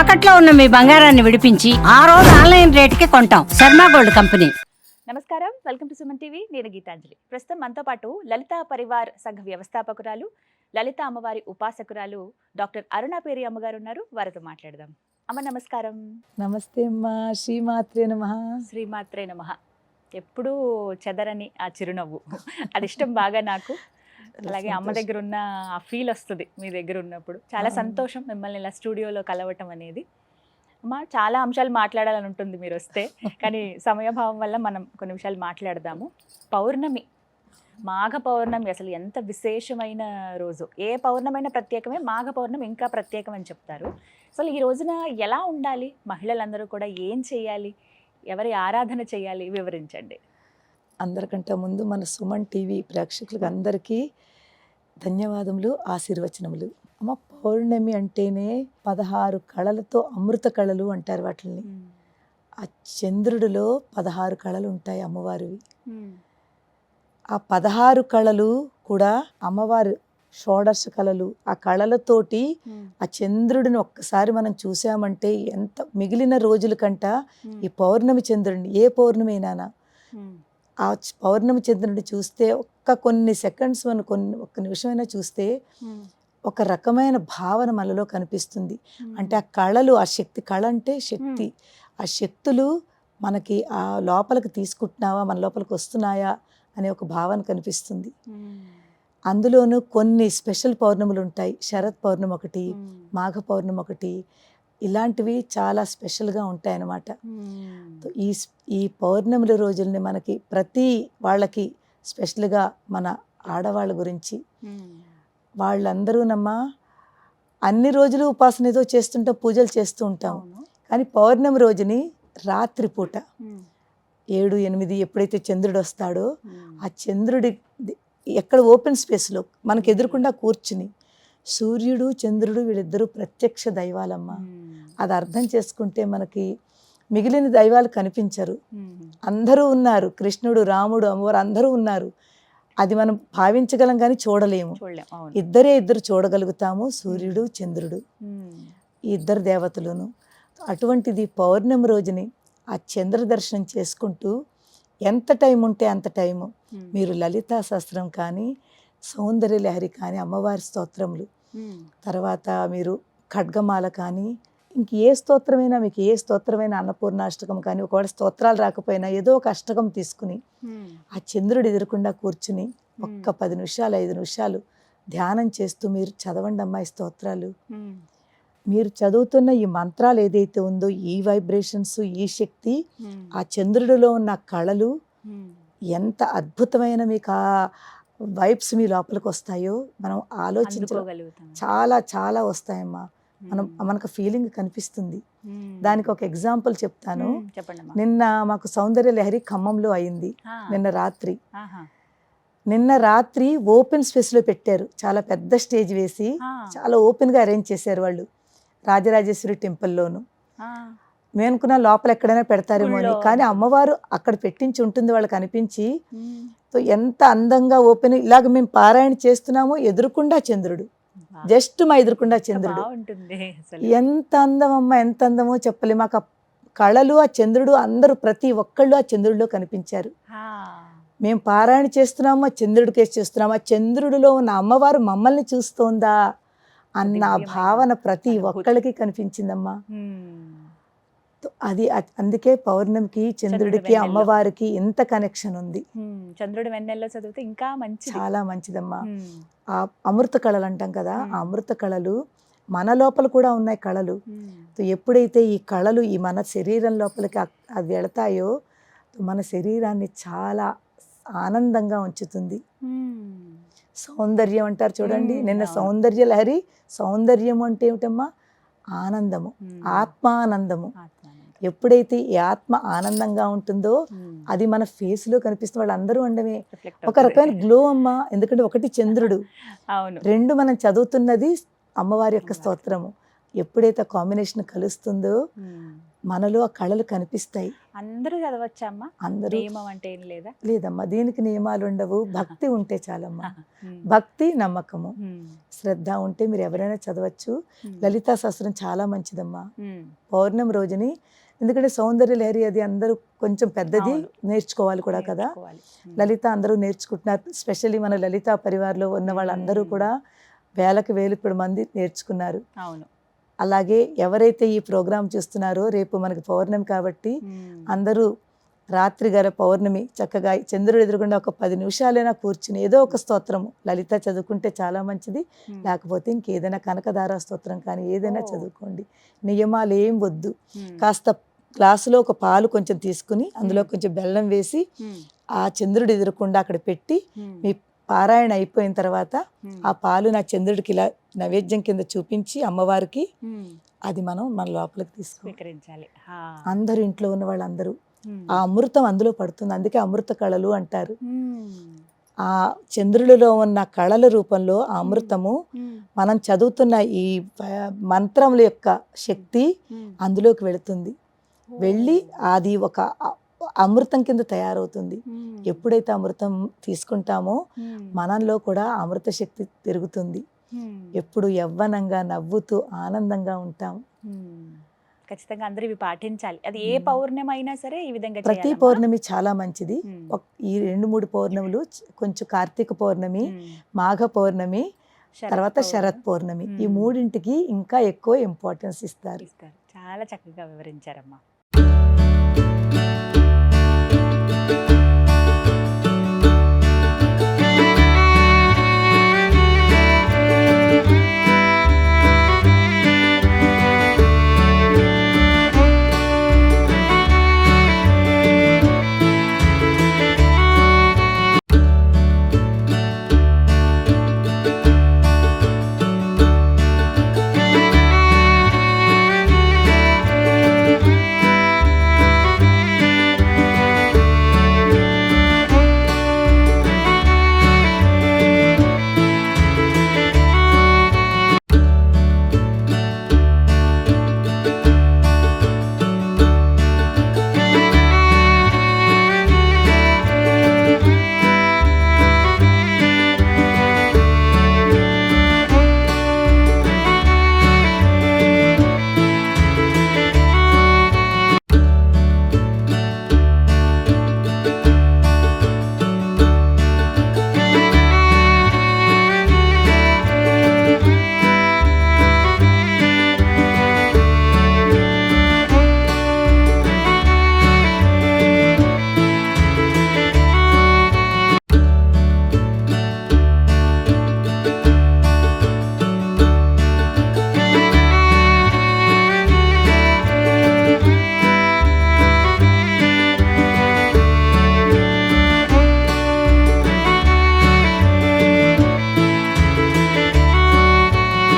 తాకట్లో ఉన్న మీ బంగారాన్ని విడిపించి ఆ రోజు ఆన్లైన్ రేటుకి కొంటాం. Sharma gold company. నమస్కారం. Welcome to Suman TV. నేను గీతాంజలి. ప్రస్తుతం మనతో పాటు లలిత పరివార్ సంఘ వ్యవస్థాపకురాలు లలిత అమ్మవారి ఉపాసకురాలు డాక్టర్ అరుణ పేరి అమ్మగారు ఉన్నారు. వారితో మాట్లాడదాం. అమ్మ నమస్కారం. నమస్తే అమ్మా. శ్రీమాత్రే నమ. శ్రీమాత్రే నమ. ఎప్పుడూ చెదరని ఆ చిరునవ్వు. అది ఇష్టం బాగా నాకు. అలాగే అమ్మ దగ్గర ఉన్న ఆ ఫీల్ వస్తుంది మీ దగ్గర ఉన్నప్పుడు చాలా. సంతోషం మిమ్మల్ని ఇలా స్టూడియోలో కలవటం అనేది. అమ్మ చాలా అంశాలు మాట్లాడాలని ఉంటుంది మీరు వస్తే. కానీ సమయభావం వల్ల మనం కొన్ని విషయాలు మాట్లాడదాము. పౌర్ణమి మాఘ పౌర్ణమి అసలు ఎంత విశేషమైన రోజు? ఏ పౌర్ణమైన ప్రత్యేకమే? మాఘ పౌర్ణమి ఇంకా ప్రత్యేకం అని చెప్తారు. అసలు ఈ రోజున ఎలా ఉండాలి? మహిళలందరూ కూడా ఏం చేయాలి? ఎవరి ఆరాధన చేయాలి? వివరించండి. అందరికంటే ముందు మన సుమన్ టీవీ ప్రేక్షకులకు అందరికీ ధన్యవాదములు ఆశీర్వచనములు. అమ్మ పౌర్ణమి అంటేనే పదహారు కళలతో అమృత కళలు అంటారు వాటిని ఆ చంద్రుడిలో పదహారు కళలు ఉంటాయి అమ్మవారివి. ఆ పదహారు కళలు కూడా అమ్మవారు షోడశ కళలు. ఆ కళలతోటి ఆ చంద్రుడిని ఒక్కసారి మనం చూసామంటే ఎంత మిగిలిన రోజుల కంట ఈ పౌర్ణమి చంద్రుడిని ఏ పౌర్ణమి అయినా ఆ పౌర్ణమి చంద్రుడిని చూస్తే ఒక్క కొన్ని సెకండ్స్ మనం కొన్ని ఒక్క నిమిషమైనా చూస్తే ఒక రకమైన భావన మనలో కనిపిస్తుంది. అంటే ఆ కళలు ఆ శక్తి కళ అంటే శక్తి. ఆ శక్తులు మనకి ఆ లోపలికి తీసుకుంటున్నావా మన లోపలికి వస్తున్నాయా అనే ఒక భావన కనిపిస్తుంది. అందులోనూ కొన్ని స్పెషల్ పౌర్ణములు ఉంటాయి. శరత్ పౌర్ణమి ఒకటి మాఘ పౌర్ణమి ఒకటి ఇలాంటివి చాలా స్పెషల్గా ఉంటాయి అన్నమాట ఈ ఈ పౌర్ణముల రోజుల్ని మనకి ప్రతి వాళ్ళకి స్పెషల్గా మన ఆడవాళ్ళ గురించి వాళ్ళందరూనమ్మా అన్ని రోజులు ఉపాసన ఏదో చేస్తుంటాం పూజలు చేస్తూ ఉంటాం. కానీ పౌర్ణమి రోజుని రాత్రిపూట ఏడు ఎనిమిది ఎప్పుడైతే చంద్రుడు వస్తాడో ఆ చంద్రుడి ఎక్కడ ఓపెన్ స్పేస్లో మనకు ఎదురుకుండా కూర్చుని సూర్యుడు చంద్రుడు వీళ్ళిద్దరూ ప్రత్యక్ష దైవాలమ్మ. అది అర్థం చేసుకుంటే మనకి మిగిలిన దైవాలు కనిపించరు. అందరూ ఉన్నారు. కృష్ణుడు రాముడు అమ్మవారు అందరూ ఉన్నారు. అది మనం భావించగలం కానీ చూడలేము. ఇద్దరే ఇద్దరు చూడగలుగుతాము సూర్యుడు చంద్రుడు. ఈ ఇద్దరు దేవతలను. అటువంటిది పౌర్ణమి రోజుని ఆ చంద్ర దర్శనం చేసుకుంటూ ఎంత టైం ఉంటే అంత టైము. మీరు లలితా శాస్త్రం కానీ సౌందర్య లహరి కానీ అమ్మవారి స్తోత్రములు. తర్వాత మీరు ఖడ్గమాల కానీ ఇంక ఏ స్తోత్రమైనా మీకు ఏ స్తోత్రమైన అన్నపూర్ణాష్టకం కానీ ఒకవేళ స్తోత్రాలు రాకపోయినా ఏదో ఒక అష్టకం తీసుకుని. ఆ చంద్రుడు ఎదురకుండా కూర్చుని ఒక్క పది నిమిషాలు ఐదు నిమిషాలు ధ్యానం చేస్తూ మీరు చదవండి అమ్మాయి స్తోత్రాలు. మీరు చదువుతున్న ఈ మంత్రాలు ఏదైతే ఉందో ఈ వైబ్రేషన్స్ ఈ శక్తి. ఆ చంద్రుడిలో ఉన్న కళలు. ఎంత అద్భుతమైన మీకు ఆ వైబ్స్ మీ లోపలికి వస్తాయో మనం ఆలోచించ అందుకోగలుగుతాం చాలా చాలా వస్తాయమ్మా మనం. మనకు ఫీలింగ్ కనిపిస్తుంది. దానికి ఒక ఎగ్జాంపుల్ చెప్తాను. నిన్న మాకు సౌందర్య లహరి ఖమ్మంలో అయింది. నిన్న రాత్రి. నిన్న రాత్రి ఓపెన్ స్పేస్లో పెట్టారు చాలా పెద్ద స్టేజ్ వేసి. చాలా ఓపెన్గా అరేంజ్ చేశారు వాళ్ళు రాజరాజేశ్వరి టెంపుల్లోను అనుకున్న లోపల ఎక్కడైనా పెడతారేమో అని. కానీ అమ్మవారు అక్కడ పెట్టించి ఉంటుంది వాళ్ళకి అనిపించి ఎంత అందంగా ఓపెన్ ఇలాగ మేము పారాయణ చేస్తున్నామో ఎదురుకుండా చంద్రుడు. జస్ట్ మా ఎదురుకుండా చంద్రుడు. ఎంత అందం అమ్మ ఎంత అందమో చెప్పలే. మాకు కళలు ఆ చంద్రుడు అందరూ ప్రతి ఒక్కళ్ళు ఆ చంద్రుడిలో కనిపించారు. మేము పారాయణ చేస్తున్నాము ఆ చంద్రుడి కేసు చేస్తున్నాము. ఆ చంద్రుడిలో ఉన్న అమ్మవారు మమ్మల్ని చూస్తోందా అన్న భావన ప్రతి. ఒక్కళ్ళకి కనిపించిందమ్మా. అది అందుకే పౌర్ణమికి చంద్రుడికి. అమ్మవారికి ఇంత కనెక్షన్ ఉంది. చంద్రుడు వెన్నెల్లో చదివితే ఇంకా మంచిది చాలా మంచిదమ్మా. ఆ అమృత కళలు అంటాం కదా ఆ. అమృత కళలు మన లోపల కూడా ఉన్నాయి కళలు ఎప్పుడైతే ఈ కళలు ఈ మన శరీరం లోపలికి అ- అది వెళతాయో మన శరీరాన్ని చాలా ఆనందంగా ఉంచుతుంది. సౌందర్యం అంటారు చూడండి నిన్న. సౌందర్య లహరి సౌందర్యం అంటే ఏమిటమ్మా ఆనందము. ఆత్మానందము ఆత్మానందం. ఎప్పుడైతే ఈ ఆత్మ ఆనందంగా ఉంటుందో. అది మన ఫేస్లో కనిపిస్తుంది వాళ్ళందరూ ఉండమే ఒక. రకమైన గ్లో అమ్మ ఎందుకంటే ఒకటి చంద్రుడు రెండు మనం చదువుతున్నది అమ్మవారి యొక్క. స్తోత్రము ఎప్పుడైతే కాంబినేషన్ కలుస్తుందో. మనలో ఆ కళలు కనిపిస్తాయి అందరూ చదవచ్చా అమ్మా అందరూ నియమం అంటే ఏం లేదా లేదమ్మా దీనికి నియమాలు ఉండవు భక్తి ఉంటే చాలమ్మా. భక్తి నమ్మకము. శ్రద్ధ ఉంటే మీరు ఎవరైనా చదవచ్చు. లలితా శాస్త్రం చాలా మంచిదమ్మా. పౌర్ణమి రోజుని ఎందుకంటే సౌందర్య లహరి అది అందరూ కొంచెం పెద్దది. నేర్చుకోవాలి కూడా కదా. లలిత అందరూ నేర్చుకుంటున్నారు స్పెషల్లీ మన లలిత పరివార్లో ఉన్న వాళ్ళందరూ. కూడా వేలకు వేలు ఇప్పుడు మంది నేర్చుకున్నారు అవును అలాగే ఎవరైతే ఈ ప్రోగ్రాం చూస్తున్నారో రేపు మనకి పౌర్ణమి కాబట్టి. అందరూ రాత్రి గల పౌర్ణమి చక్కగా చంద్రుడు ఎదురుగుండా ఒక పది నిమిషాలైనా కూర్చుని ఏదో ఒక స్తోత్రము లలిత చదువుకుంటే చాలా మంచిది. లేకపోతే ఇంకేదైనా కనకదార స్తోత్రం కానీ ఏదైనా. చదువుకోండి నియమాలు ఏం వద్దు. కాస్త గ్లాసులో ఒక పాలు కొంచెం తీసుకుని అందులో. కొంచెం బెల్లం వేసి. ఆ చంద్రుడు ఎదురకుండా అక్కడ పెట్టి. మీ పారాయణ అయిపోయిన తర్వాత. ఆ పాలు నా చంద్రుడికి ఇలా నైవేద్యం కింద చూపించి అమ్మవారికి. అది మనం మన లోపలికి తీసుకో స్వీకరించాలి ఆ. అందరూ ఇంట్లో ఉన్న వాళ్ళందరూ. ఆ అమృతం అందులో పడుతుంది అందుకే అమృత కళలు అంటారు. ఆ చంద్రుడిలో ఉన్న కళల రూపంలో ఆ అమృతము. మనం చదువుతున్న ఈ మంత్రముల యొక్క శక్తి. అందులోకి వెళుతుంది వెళ్ళి అది ఒక అమృతం కింద తయారవుతుంది. ఎప్పుడైతే అమృతం తీసుకుంటామో. మనంలో కూడా అమృత శక్తి పెరుగుతుంది. ఎప్పుడు యవ్వనంగా నవ్వుతూ ఆనందంగా ఉంటాం. ఖచ్చితంగా అందరూ ఇవి పాటించాలి అది ఏ. పౌర్ణమి అయినా సరే ఈ విధంగా ప్రతి? పౌర్ణమి చాలా మంచిది ఈ రెండు మూడు పౌర్ణములు కొంచెం కార్తీక పౌర్ణమి. మాఘ పౌర్ణమి తర్వాత శరత్ పౌర్ణమి ఈ. మూడింటికి ఇంకా ఎక్కువ ఇంపార్టెన్స్ ఇస్తారు చాలా చక్కగా వివరించారమ్మా